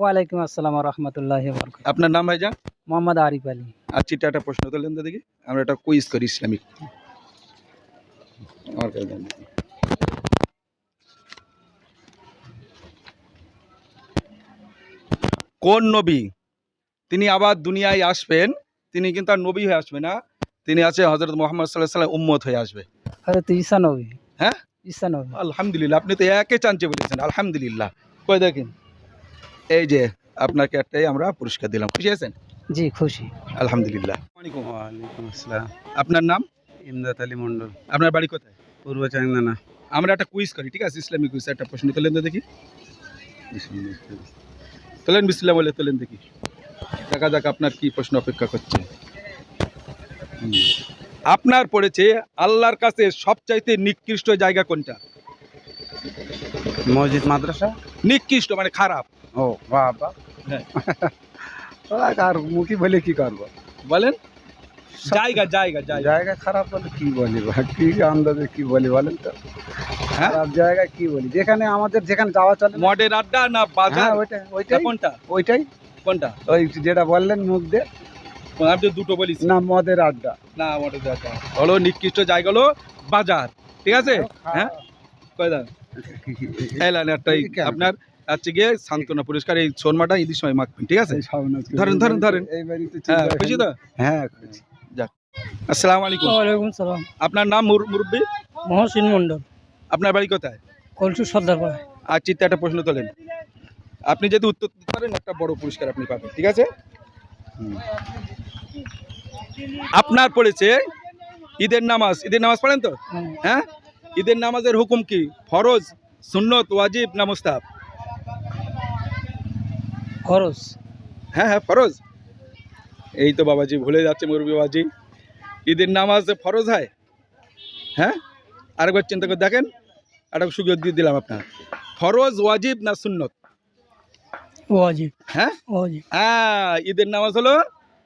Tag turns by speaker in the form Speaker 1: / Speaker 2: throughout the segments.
Speaker 1: ওয়ালাইকুম আসসালাম রহমতুল্লাহ
Speaker 2: আপনার নাম ভাইজান?
Speaker 1: মোহাম্মদ আরিফ আলী।
Speaker 2: আর একটা প্রশ্ন তুলেন তো দেখি। আমরা একটা কুইজ করি ইসলামিক। আমার কাছে কোন নবী? তিনি আবার দুনিয়ায় আসবেন তিনি কিন্তু আর নবী হয়ে আসবে না। তিনি আছে হজরত মোহাম্মদ সাল্লাহ সাল্লাম উম্মত হয়ে আসবে।
Speaker 1: হয়তো ঈসা নবী।
Speaker 2: হ্যাঁ?
Speaker 1: ঈসা নবী।
Speaker 2: আলহামদুলিল্লাহ আপনি তো একে চাঞ্চে বলেছেন আলহামদুলিল্লাহ। কই দেখেন। এই যে আপনাকে একটাই আমরা পুরস্কার দিলাম। খুশি আছেন?
Speaker 1: জি খুশি।
Speaker 2: আলহামদুলিল্লাহ। ওয়ালাইকুম।
Speaker 3: আসসালাম।
Speaker 2: আপনার নাম?
Speaker 3: ইমদাদ আলী মন্ডল
Speaker 2: আপনার বাড়ি কোথায়?
Speaker 3: পূর্ব চাংদানা
Speaker 2: আমরা একটা কুইজ করি ঠিক আছে? ইসলামিক কুইজ একটা প্রশ্ন তোলেন তো দেখি। তোলেন বিসমিল্লাহ বলে তোলেন দেখি। দেখা যাক আপনার কি প্রশ্ন অপেক্ষা করছে। আপনার পড়েছে আল্লাহর কাছে সবচাইতে নিকৃষ্ট জায়গা কোনটা?
Speaker 3: মসজিদ মাদ্রাসা?
Speaker 2: নিকৃষ্ট মানে খারাপ।
Speaker 3: ও বাবা।
Speaker 2: হ্যাঁ।
Speaker 3: আর মুখি বলে কি করব?
Speaker 2: বলেন? জায়গা জায়গা জায়গা।
Speaker 3: খারাপ বলে কি বলি কি আন্দাজে কি বলি বলেন তো?
Speaker 2: হ্যাঁ?
Speaker 3: খারাপ জায়গা কি বলি? যেখানে আমাদের যেখানে যাওয়া চলে
Speaker 2: মডের আড্ডা না
Speaker 3: হ্যাঁ
Speaker 2: বাজার
Speaker 3: ওইটাই
Speaker 2: না
Speaker 3: ওইটাই।
Speaker 2: কোনটা?
Speaker 3: ওইটাই।
Speaker 2: কোনটা?
Speaker 3: ওই যেটা বললেন মুখ দিয়ে।
Speaker 2: আমি তো দুটো বলিস।
Speaker 3: না মদের আড্ডা।
Speaker 2: না মডের আড্ডা। হলো নিকৃষ্ট জায়গা হলো বাজার। ঠিক আছে? হ্যাঁ। কয় একটাই আপনার আজকে গিয়ে সান্ত্বনা পুরস্কার এই শর্মাটা ঈদের সময় মাখবেন ঠিক আছে? ধরেন, ধরেন, ধরেন। হ্যাঁ খুশি তো?
Speaker 3: হ্যাঁ খুশি।
Speaker 2: আসসালামু আলাইকুম।
Speaker 1: ওয়ালাইকুম সালাম।
Speaker 2: আপনার নাম মুর- মুরব্বী?
Speaker 1: মহসিন মন্ডল
Speaker 2: আপনার বাড়ি কোথায়?
Speaker 1: কলসু সর্দারপাড়ায়
Speaker 2: আর চিত্তে একটা প্রশ্ন তোলেন। আপনি যদি উত্তর দিতে পারেন একটা বড় পুরস্কার আপনি পাবেন ঠিক আছে? আপনার পড়েছে ঈদের নামাজ। ঈদের নামাজ পড়েন তো? হ্যাঁ? ঈদের নামাজের হুকুম কি? ফরজ সুন্নত ওয়াজিব না মুস্তাব
Speaker 1: খরচ
Speaker 2: হ্যাঁ হ্যাঁ ফরজ। এই তো বাবাজি ভুলে যাচ্ছে মুরবি বাবাজি। ঈদের নামাজ ফরজ হয়। হ্যাঁ? আরেকবার চিন্তা করে দেখেন। একটা সুযোগ দিয়ে দিলাম আপনার। ফরজ ওয়াজিব না সুন্নত?
Speaker 1: ওয়াজিব।
Speaker 2: হ্যাঁ?
Speaker 1: ওয়াজিব।
Speaker 2: হ্যাঁ ঈদের নামাজ হলো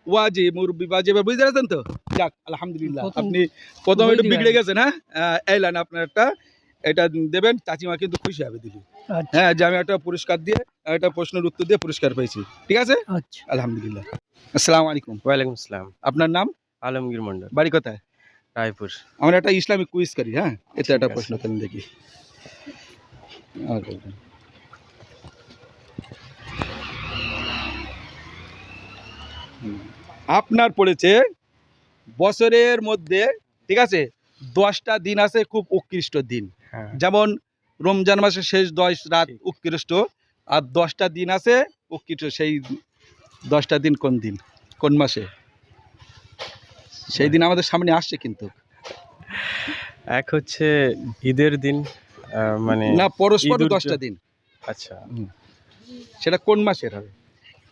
Speaker 2: ওয়াজিব। মুরব্বি এবার বুঝতে পারছেন তো? যাক আলহামদুলিল্লাহ। আপনি প্রথমে একটু বিগড়ে গেছেন হ্যাঁ এই লাইন আপনার একটা। এটা দেবেন চাচিমা কিন্তু খুশি হবে দিদি।
Speaker 1: আচ্ছা।
Speaker 2: হ্যাঁ যে আমি একটা পুরস্কার দিয়ে একটা প্রশ্নের উত্তর দিয়ে পুরস্কার পেয়েছি। ঠিক আছে?
Speaker 1: আচ্ছা।
Speaker 2: আলহামদুলিল্লাহ। আসসালামু আলাইকুম।
Speaker 4: ওয়ালাইকুম আসসালাম।
Speaker 2: আপনার নাম?
Speaker 4: আলমগীর মন্ডল
Speaker 2: বাড়ি কোথায়?
Speaker 4: রায়পুর।
Speaker 2: আমরা একটা ইসলামিক কুইজ করি হ্যাঁ? এটা একটা প্রশ্ন করেন দেখি। আপনার পড়েছে বছরের মধ্যে ঠিক আছে? দশটা দিন আছে খুব উৎকৃষ্ট দিন।
Speaker 4: হ্যাঁ।
Speaker 2: যেমন রমজান মাসের শেষ দশ রাত উৎকৃষ্ট আর দশটা দিন আছে উৎকৃষ্ট সেই দশটা দিন কোন দিন? কোন মাসে? সেই দিন আমাদের সামনে আসছে কিন্তু।
Speaker 4: এক হচ্ছে ঈদের দিন মানে
Speaker 2: না পরস্পর দশটা দিন।
Speaker 4: আচ্ছা।
Speaker 2: সেটা কোন মাসের হবে?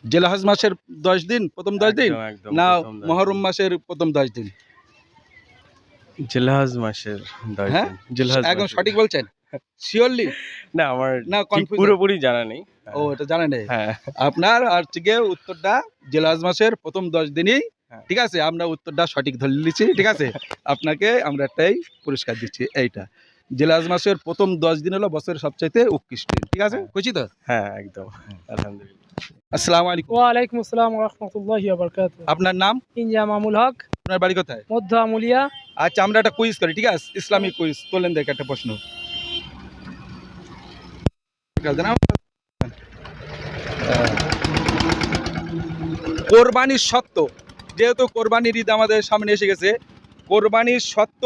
Speaker 2: জেলাহাজ মাসের দশ দিন প্রথম দশ দিন? না মহরম মাসের প্রথম দশ দিন?
Speaker 4: জিলহাজ মাসের
Speaker 2: হ্যাঁ?
Speaker 4: জিলহাজ
Speaker 2: একদম সঠিক বলছেন। শিওরলি
Speaker 4: না আমার
Speaker 2: না
Speaker 4: পুরোপুরি জানা নেই।
Speaker 2: ও এটা জানেন না।
Speaker 4: হ্যাঁ।
Speaker 2: আপনার আর থেকে উত্তরটা জেলাহাজ মাসের প্রথম দশ দিনই।
Speaker 4: হ্যাঁ।
Speaker 2: ঠিক আছে আমরা উত্তরটা সঠিক ধরে নিচ্ছি ঠিক আছে? আপনাকে আমরা একটাই পুরস্কার দিচ্ছি এইটা। জেলাহাজ মাসের প্রথম দশ দিন হলো বছরের সবচাইতে উৎকৃষ্ট ঠিক আছে? খুশি তো?
Speaker 4: হ্যাঁ একদম। আলহামদুলিল্লাহ।
Speaker 2: আসসালামু আলাইকুম।
Speaker 1: আসসালাম রহমতুল্লাহ
Speaker 2: আপনার নাম?
Speaker 1: ইনজা মামুল হক।
Speaker 2: আপনার বাড়ি কোথায়?
Speaker 1: মধ্য আমুলিয়া।
Speaker 2: আচ্ছা আমরা একটা কুইজ করি ঠিক আছে? ইসলামিক কুইজ তোলেন দেখ একটা প্রশ্ন। কোরবানির সত্য যেহেতু কোরবানির ঈদ আমাদের সামনে এসে গেছে কোরবানির সত্য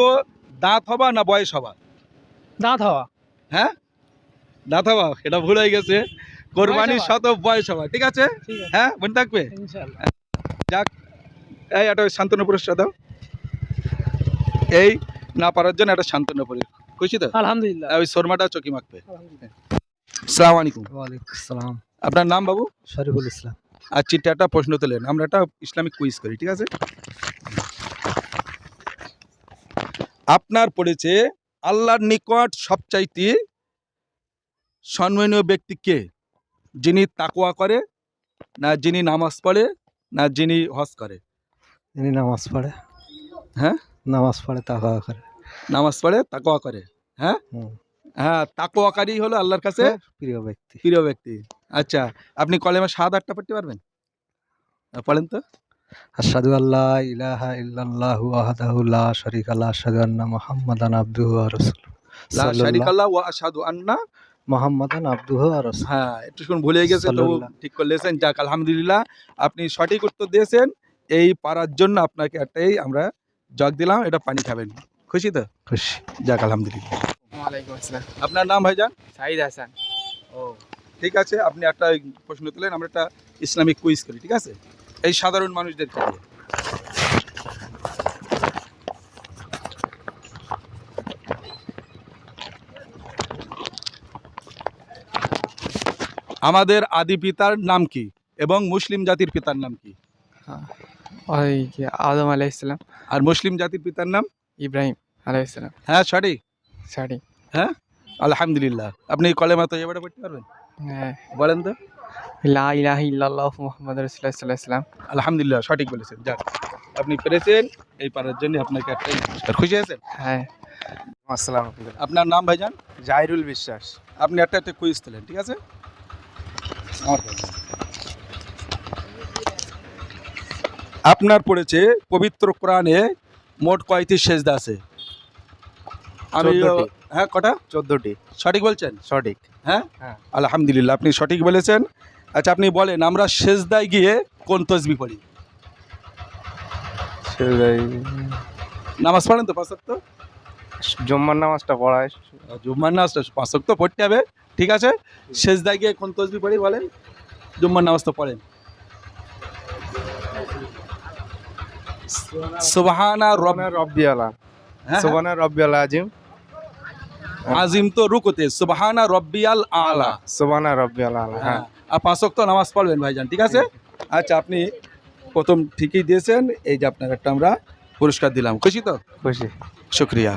Speaker 2: দাঁত হবা না বয়স হবা
Speaker 1: দাঁত হওয়া।
Speaker 2: হ্যাঁ? দাঁত হবা এটা ভুল হয়ে গেছে। কোরবানির শত বয়স হবা ঠিক আছে? হ্যাঁ মনে থাকবে?
Speaker 1: যাক
Speaker 2: এই একটা সান্ত্বনা পুরস্কার দাও। এই না পারার জন্য একটা শান্তনু পুরস্কার খুশি তো?
Speaker 1: আলহামদুলিল্লাহ।
Speaker 2: ওই শর্মাটা চকি মাখবে।
Speaker 1: আলহামদুলিল্লাহ।
Speaker 2: সালাম আলাইকুম।
Speaker 1: ওয়ালাইকুম আসসালাম
Speaker 2: আপনার নাম বাবু?
Speaker 1: শরীফুল ইসলাম।
Speaker 2: আর চিঠি একটা প্রশ্ন তোলেন আমরা একটা ইসলামিক কুইজ করি ঠিক আছে? আপনার পড়েছে আল্লাহর নিকট সবচাইতে সম্মানীয় ব্যক্তি কে? যিনি তাকোয়া করে না যিনি নামাজ পড়ে না যিনি হজ করে।
Speaker 3: তিনি নামাজ পড়ে।
Speaker 2: হ্যাঁ?
Speaker 3: নামাজ পড়ে তাকা করে।
Speaker 2: নামাজ পড়ে তাকোয়া করে। হ্যাঁ। হ্যাঁ তাকোয়াকারী হলো আল্লাহর কাছে
Speaker 3: প্রিয় ব্যক্তি।
Speaker 2: প্রিয় ব্যক্তি। আচ্ছা আপনি কলেমা সাত আটটা পড়তে পারবেন? পড়েন তো।
Speaker 1: আশহাদু আল্লাহ ইলাহা ইল্লাল্লাহু ওয়াহদাহু লা শারীকা লা আশহাদু আন্না মুহাম্মাদান আবদুহু ওয়া রাসূলুহু।
Speaker 2: লা শারিকাল্লাহ ওয়া আশহাদু আন্না
Speaker 1: মুহাম্মাদান আবদুহু রাসূলুহু।
Speaker 2: হ্যাঁ একটু ভুলে গেছে তো ঠিক করলেছেন যাক আলহামদুলিল্লাহ। আপনি সঠিক উত্তর দিয়েছেন এই পারার জন্য আপনাকে একটাই আমরা জগ দিলাম এটা পানি খাবেন। খুশি তো?
Speaker 1: খুশি।
Speaker 2: যাক আলহামদুলিল্লাহ।
Speaker 5: আসসালাম।
Speaker 2: আপনার নাম ভাইজান?
Speaker 5: সাইদ হাসান।
Speaker 2: ও ঠিক আছে আপনি একটা প্রশ্ন তুলেন আমরা একটা ইসলামিক কুইজ করি ঠিক আছে? এই সাধারণ মানুষদের আমাদের আদি পিতার নাম কি এবং মুসলিম জাতির পিতার নাম কি?
Speaker 5: ওই কি আদম আলাইসালাম
Speaker 2: আর মুসলিম জাতির পিতার নাম?
Speaker 5: ইব্রাহিম আলাইসালাম
Speaker 2: হ্যাঁ সঠিক
Speaker 5: সঠিক হ্যাঁ?
Speaker 2: আলহামদুলিল্লাহ। আপনি কলেমা তো এবারে পড়তে পারবেন?
Speaker 5: হ্যাঁ।
Speaker 2: বলেন তো।
Speaker 5: লা ইলাহা ইল্লাল্লাহ মুহাম্মাদ রাসূলুল্লাহ
Speaker 2: আলহামদুলিল্লাহ সঠিক বলেছেন। যাক আপনি পেরেছেন। এই পারার জন্য আপনাকে একটা পুরস্কার খুশি আছেন?
Speaker 5: হ্যাঁ।
Speaker 3: আসসালাম
Speaker 2: আপনার নাম ভাইজান?
Speaker 3: জাহিরুল বিশ্বাস।
Speaker 2: আপনি একটা একটা কুইজ তোলেন ঠিক আছে। আপনার পড়েছে পবিত্র কোরআনে মোট কয়টি সেজদা আছে? আমি হ্যাঁ কটা?
Speaker 3: চোদ্দটি।
Speaker 2: সঠিক বলছেন?
Speaker 3: সঠিক।
Speaker 2: হ্যাঁ?
Speaker 3: হ্যাঁ।
Speaker 2: আলহামদুলিল্লাহ আপনি সঠিক বলেছেন। আচ্ছা আপনি বলেন আমরা সেজদায় গিয়ে কোন তসবি পড়ি? নামাজ পড়েন তো পাঁচ তো
Speaker 3: জম্মার নামাজটা পড়ায়।
Speaker 2: জুম্মার নামাজটা পাঁচ তো পড়তে হবে। ঠিক আছে? সেজদায় গিয়ে কোন তসবি পড়ি বলেন। জুম্মার নামাজ তো পড়েন। সুবহানা রব
Speaker 3: রব্বিয়ালা
Speaker 2: হ্যাঁ,
Speaker 3: সুবানা রব্বিয়াল আজিম।
Speaker 2: আজিম তো রুকুতে সুবহানা রব্বিয়াল আলা
Speaker 3: সুবানা রব্বিয়াল আলা
Speaker 2: হ্যাঁ।
Speaker 3: হ্যাঁ
Speaker 2: আর পাঁচ তো নামাজ পড়বেন ভাইজান ঠিক আছে? আচ্ছা আপনি প্রথম ঠিকই দিয়েছেন এই যে আপনার একটা আমরা পুরস্কার দিলাম। খুশি তো?
Speaker 3: খুশি।
Speaker 2: শুক্রিয়া।